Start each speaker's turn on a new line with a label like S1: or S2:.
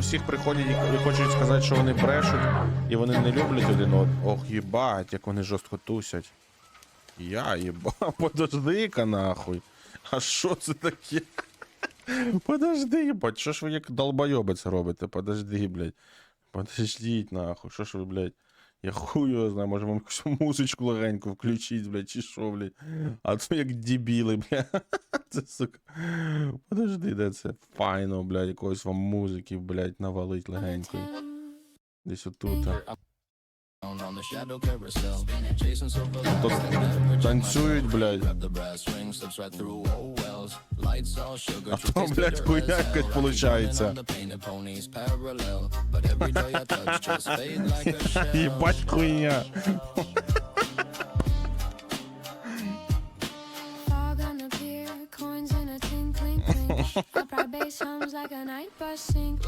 S1: до всіх приходять і, хочуть сказати, що вони брешуть, і вони не люблять один одного. Ох, їбать, як вони жорстко тусять. Я їба, подожди-ка нахуй. А що це таке? Подожди, їбать, що ж ви як долбойоби це робите? Подожди, блядь. Подождіть нахуй, що ж ви, блядь. Я хуй його знаю, може вам якусь музичку легеньку включить, блядь, чи що, блядь. А то як дебіли, блядь. Це сука. Подожди, де це? Файно, блядь, якоїсь вам музики, блядь, навалить легенької. Десь отут. Тут танцюють, блядь. А то, блядь,
S2: as
S1: якась получається.
S2: Dreaming on the painted ponies parallel, but every joy I touch just fade like a shell.
S1: Єбать хуйня.
S3: Fog on the pier, coins in a tinkling clink. Upright bass hums like a night bus sink.